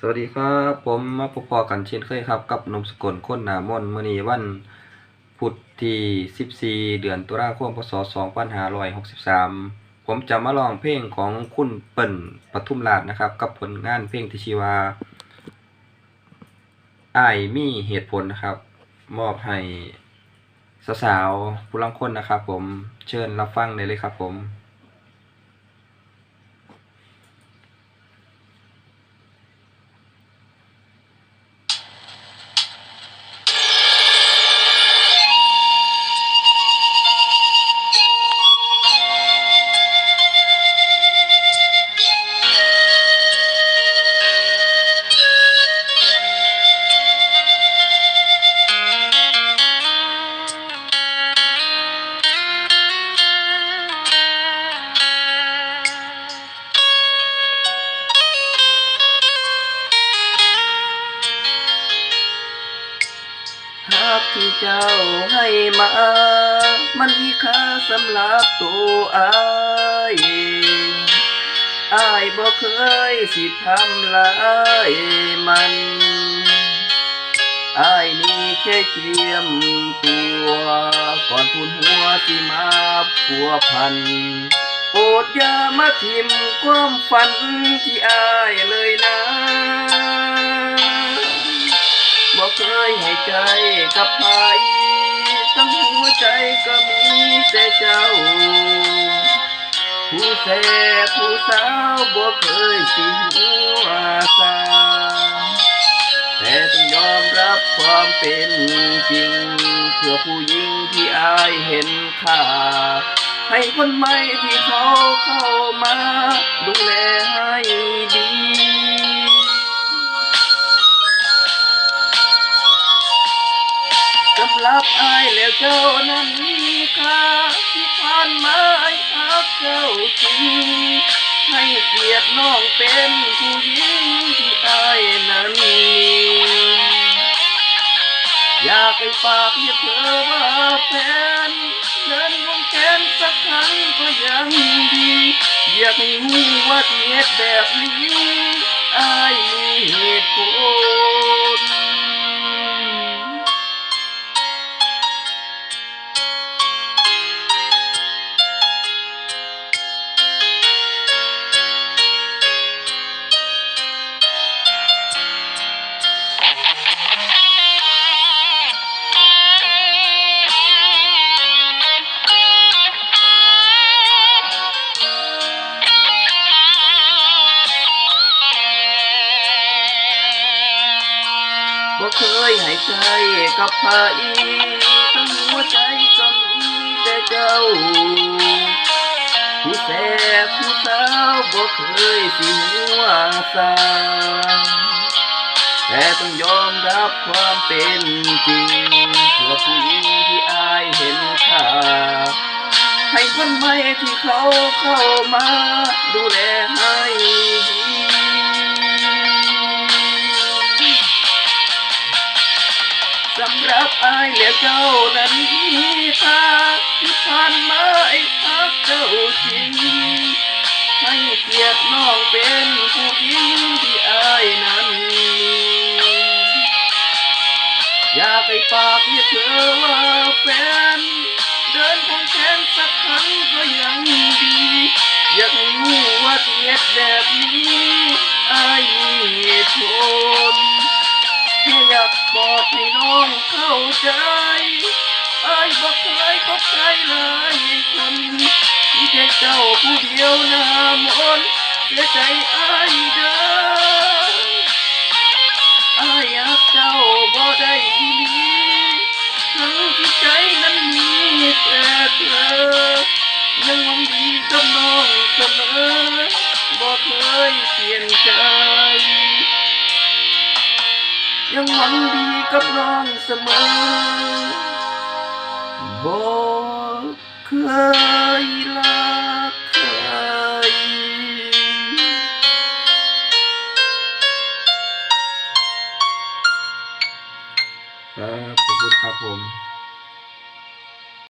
สวัสดีครับ ผมมาพบพอกันเช่นเคยครับ กับนมสกลคนหนามนมื้อนี้วันพุธที่14 เดือนตุลาคมพศ2563 ผมจะมาลองเพลงของคุณเปิ่นปทุมราชนะครับ กับผลงานเพลงที่ชื่อว่าอ้ายมีเหตุผลนะครับ มอบให้สาวๆผู้ลังคนนะครับ ผมเชิญรับฟังได้เลยครับผม หากที่เจ้าให้มา มันมีค่าสำหรับตัวอายอายบ่เคยสิทำลายมันอายนี่แค่เตรียมตัว ก่อนทุนหัวสิมาพัวพันโปรดอย่ามาทิมความฝันที่อายเลยนะ บอกเคยให้ใจกับใครทั้งหัวใจก็มีแต่เจ้า ผู้แซ่บผู้สาวบอกเคยสิหัวสาแต่ต้องยอมรับความเป็นจริง เพื่อผู้หญิงที่อายเห็นค่าให้คนใหม่ที่เขาเข้ามา ดูแลให้ เจ้าจริงให้เกียรติน้องเป็นผู้หญิงที่อายนั้นมีอยากให้ปากเรียกเธอว่าแฟนเดินวงแขนสักครั้งก็ยังดีอยากให้รู้ว่าที่เหตุแบบนี้อายมีเหตุผล บ่เคยให้ใจกับใครทั้งหัวใจก็มีแต่เจ้า ผู้แซ่บผู้สาวบ่เคยสิหัวสาแต่ต้องยอมรับความเป็นจริงเพื่อผู้หญิงที่อายเห็นค่าให้คนใหม่ที่เขาเข้ามาดูแลให้ อายและเจ้านั้นมีค่าที่ผ่านมาไอ้ฮักเจ้าจริงให้เกียรติน้องเป็นผู้หญิงที่อายนั้นมีอยากให้ปากเรียกเธอว่าแฟน เดินของแขนสักครั้งก็ยังดี อยากให้รู้ว่าเทียดแบบนี้อายมีเหตุผลแค่อยาก บอกให้น้องเข้าใจไอ้บอกเคยคบใครเลยคนมีแค่เจ้าผู้เดียวหน้ามนต์เสียใจไอ้เด้อไอ้ยอยากเจ้าบ่ได้ดีทั้งที่ใจนั้นมีแต่เธอยังหวังดีกับน้องเสมอบ่เคยเปลี่ยนใจ ยังหวังดีกับน้องเสมอบอกเคยลาใครครับขอบคุณครับผม